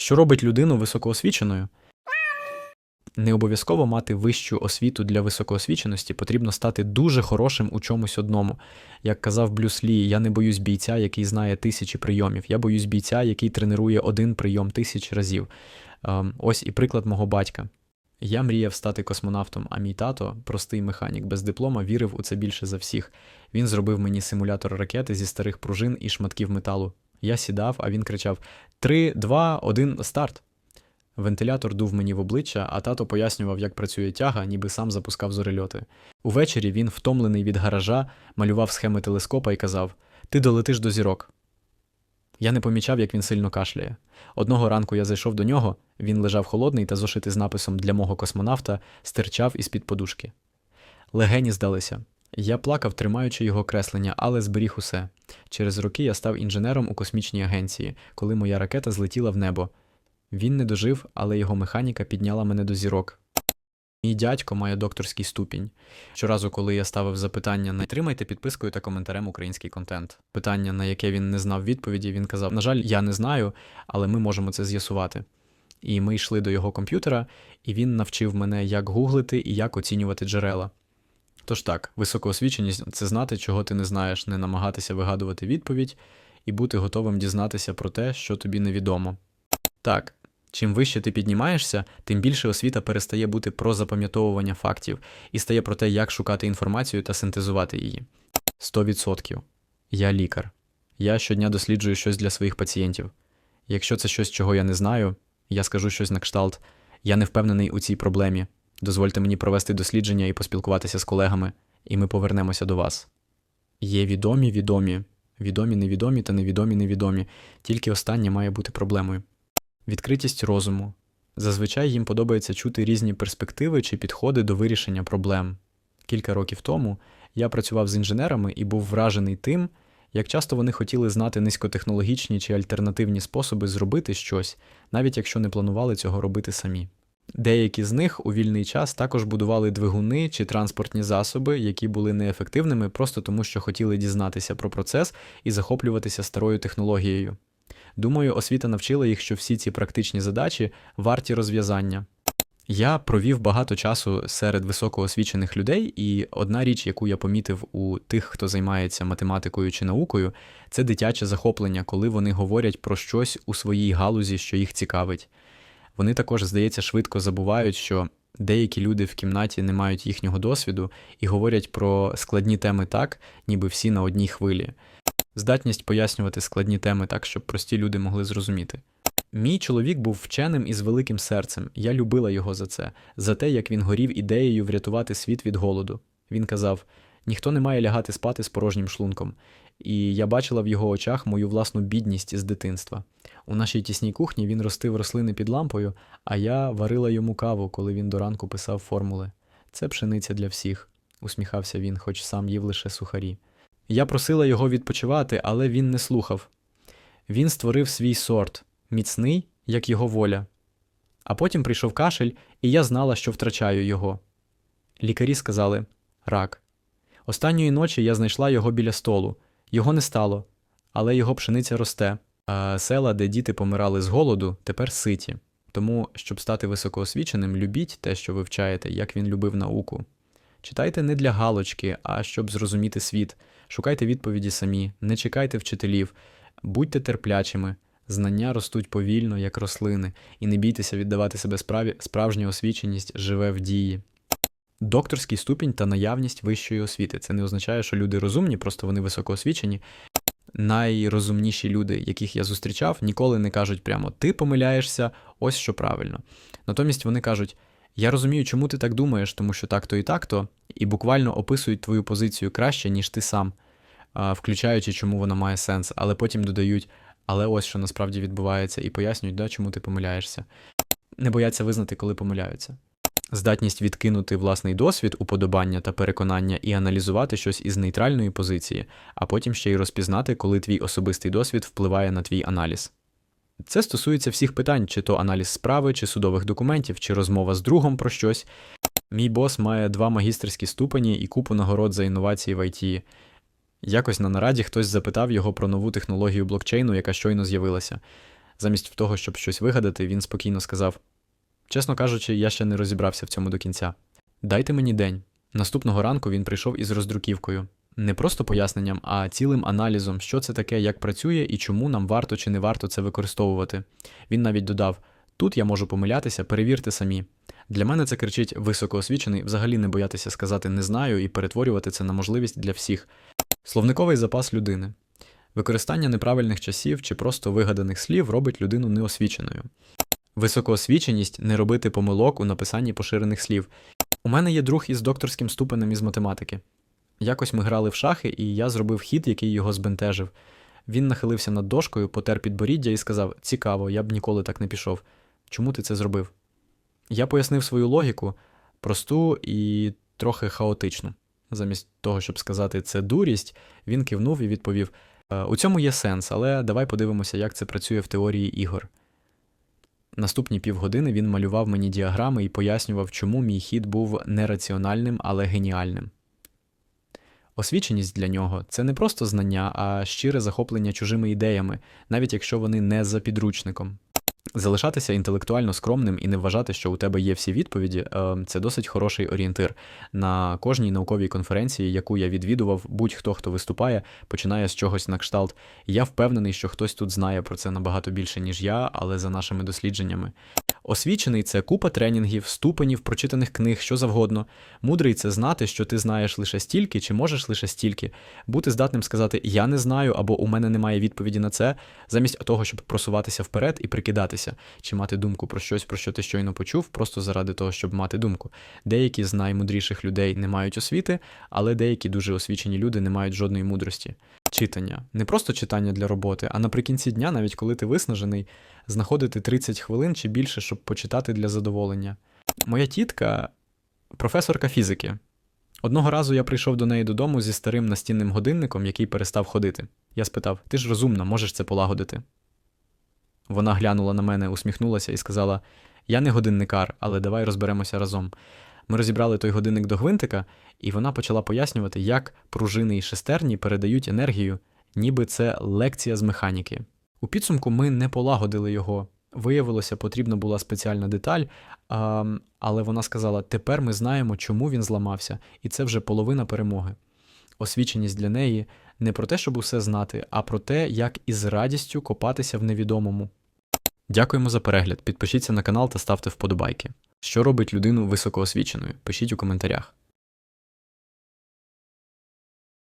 Що робить людину високоосвіченою? Не обов'язково мати вищу освіту для високоосвіченості, потрібно стати дуже хорошим у чомусь одному. Як казав Блюс Лі, я не боюсь бійця, який знає тисячі прийомів. Я боюсь бійця, який тренує один прийом тисяч разів. Ем, ось і приклад мого батька. Я мріяв стати космонавтом, а мій тато, простий механік без диплома, вірив у це більше за всіх. Він зробив мені симулятор ракети зі старих пружин і шматків металу. Я сідав, а він кричав: Три, два, один, старт. Вентилятор дув мені в обличчя, а тато пояснював, як працює тяга, ніби сам запускав зорельоти. Увечері він, втомлений від гаража, малював схеми телескопа і казав: Ти долетиш до зірок. Я не помічав, як він сильно кашляє. Одного ранку я зайшов до нього, він лежав холодний та зошитий з написом для мого космонавта стирчав із-під подушки. Легені здалися. Я плакав, тримаючи його креслення, але зберіг усе. Через роки я став інженером у космічній агенції, коли моя ракета злетіла в небо. Він не дожив, але його механіка підняла мене до зірок. Мій дядько має докторський ступінь. Щоразу, коли я ставив запитання, не тримайте підпискою та коментарем український контент. Питання, на яке він не знав відповіді, він казав: На жаль, я не знаю, але ми можемо це з'ясувати. І ми йшли до його комп'ютера, і він навчив мене, як гуглити і як оцінювати джерела. Тож так, високоосвіченість це знати, чого ти не знаєш, не намагатися вигадувати відповідь і бути готовим дізнатися про те, що тобі невідомо. Так, чим вище ти піднімаєшся, тим більше освіта перестає бути про запам'ятовування фактів і стає про те, як шукати інформацію та синтезувати її. 100%. Я лікар. Я щодня досліджую щось для своїх пацієнтів. Якщо це щось, чого я не знаю, я скажу щось на кшталт. Я не впевнений у цій проблемі. Дозвольте мені провести дослідження і поспілкуватися з колегами, і ми повернемося до вас. Є відомі, відомі, відомі, невідомі та невідомі, невідомі. Тільки останнє має бути проблемою. Відкритість розуму. Зазвичай їм подобається чути різні перспективи чи підходи до вирішення проблем. Кілька років тому я працював з інженерами і був вражений тим, як часто вони хотіли знати низькотехнологічні чи альтернативні способи зробити щось, навіть якщо не планували цього робити самі. Деякі з них у вільний час також будували двигуни чи транспортні засоби, які були неефективними просто тому, що хотіли дізнатися про процес і захоплюватися старою технологією. Думаю, освіта навчила їх, що всі ці практичні задачі варті розв'язання. Я провів багато часу серед високоосвічених людей, і одна річ, яку я помітив у тих, хто займається математикою чи наукою, це дитяче захоплення, коли вони говорять про щось у своїй галузі, що їх цікавить. Вони також, здається, швидко забувають, що деякі люди в кімнаті не мають їхнього досвіду і говорять про складні теми так, ніби всі на одній хвилі. Здатність пояснювати складні теми так, щоб прості люди могли зрозуміти. Мій чоловік був вченим із великим серцем. Я любила його за це, за те, як він горів ідеєю врятувати світ від голоду. Він казав: ніхто не має лягати спати з порожнім шлунком. І я бачила в його очах мою власну бідність із дитинства. У нашій тісній кухні він ростив рослини під лампою, а я варила йому каву, коли він до ранку писав формули. Це пшениця для всіх, усміхався він, хоч сам їв лише сухарі. Я просила його відпочивати, але він не слухав. Він створив свій сорт, міцний, як його воля. А потім прийшов кашель, і я знала, що втрачаю його. Лікарі сказали рак. Останньої ночі я знайшла його біля столу. Його не стало, але його пшениця росте. А села, де діти помирали з голоду, тепер ситі. Тому, щоб стати високоосвіченим, любіть те, що ви вчаєте, як він любив науку. Читайте не для галочки, а щоб зрозуміти світ. Шукайте відповіді самі, не чекайте вчителів, будьте терплячими. Знання ростуть повільно, як рослини, і не бійтеся віддавати себе справі, справжня освіченість живе в дії. Докторський ступінь та наявність вищої освіти. Це не означає, що люди розумні, просто вони високоосвічені. Найрозумніші люди, яких я зустрічав, ніколи не кажуть прямо ти помиляєшся, ось що правильно. Натомість вони кажуть: Я розумію, чому ти так думаєш, тому що так-то і так-то, і буквально описують твою позицію краще, ніж ти сам, включаючи, чому вона має сенс, але потім додають, але ось що насправді відбувається, і пояснюють, да, чому ти помиляєшся. Не бояться визнати, коли помиляються. Здатність відкинути власний досвід, уподобання та переконання і аналізувати щось із нейтральної позиції, а потім ще й розпізнати, коли твій особистий досвід впливає на твій аналіз. Це стосується всіх питань, чи то аналіз справи, чи судових документів, чи розмова з другом про щось. Мій бос має два магістерські ступені і купу нагород за інновації в ІТ. Якось на нараді хтось запитав його про нову технологію блокчейну, яка щойно з'явилася. Замість того, щоб щось вигадати, він спокійно сказав: Чесно кажучи, я ще не розібрався в цьому до кінця. Дайте мені день. Наступного ранку він прийшов із роздруківкою. Не просто поясненням, а цілим аналізом, що це таке, як працює і чому нам варто чи не варто це використовувати. Він навіть додав: тут я можу помилятися, перевірте самі. Для мене це кричить високоосвічений, взагалі не боятися сказати не знаю і перетворювати це на можливість для всіх. Словниковий запас людини. Використання неправильних часів чи просто вигаданих слів робить людину неосвіченою. Високоосвіченість не робити помилок у написанні поширених слів. У мене є друг із докторським ступенем із математики. Якось ми грали в шахи, і я зробив хід, який його збентежив. Він нахилився над дошкою, потер підборіддя і сказав: Цікаво, я б ніколи так не пішов. Чому ти це зробив? Я пояснив свою логіку, просту і трохи хаотичну. Замість того, щоб сказати це дурість, він кивнув і відповів: «Е, У цьому є сенс, але давай подивимося, як це працює в теорії ігор. Наступні півгодини він малював мені діаграми і пояснював, чому мій хід був нераціональним, але геніальним. Освіченість для нього це не просто знання, а щире захоплення чужими ідеями, навіть якщо вони не за підручником. Залишатися інтелектуально скромним і не вважати, що у тебе є всі відповіді, е, це досить хороший орієнтир. На кожній науковій конференції, яку я відвідував, будь-хто, хто виступає, починає з чогось на кшталт. Я впевнений, що хтось тут знає про це набагато більше, ніж я, але за нашими дослідженнями. Освічений це купа тренінгів, ступенів, прочитаних книг, що завгодно. Мудрий це знати, що ти знаєш лише стільки чи можеш лише стільки, бути здатним сказати Я не знаю або у мене немає відповіді на це, замість того, щоб просуватися вперед і прикидатися, чи мати думку про щось, про що ти щойно почув, просто заради того, щоб мати думку. Деякі з наймудріших людей не мають освіти, але деякі дуже освічені люди не мають жодної мудрості. Читання не просто читання для роботи, а наприкінці дня, навіть коли ти виснажений, знаходити 30 хвилин чи більше, щоб почитати для задоволення. Моя тітка професорка фізики. Одного разу я прийшов до неї додому зі старим настінним годинником, який перестав ходити. Я спитав: Ти ж розумна, можеш це полагодити? Вона глянула на мене, усміхнулася і сказала: Я не годинникар, але давай розберемося разом. Ми розібрали той годинник до гвинтика, і вона почала пояснювати, як пружини і шестерні передають енергію, ніби це лекція з механіки. У підсумку ми не полагодили його. Виявилося, потрібна була спеціальна деталь, але вона сказала: тепер ми знаємо, чому він зламався, і це вже половина перемоги. Освіченість для неї не про те, щоб усе знати, а про те, як із радістю копатися в невідомому. Дякуємо за перегляд. Підпишіться на канал та ставте вподобайки. Що робить людину високоосвіченою? Пишіть у коментарях.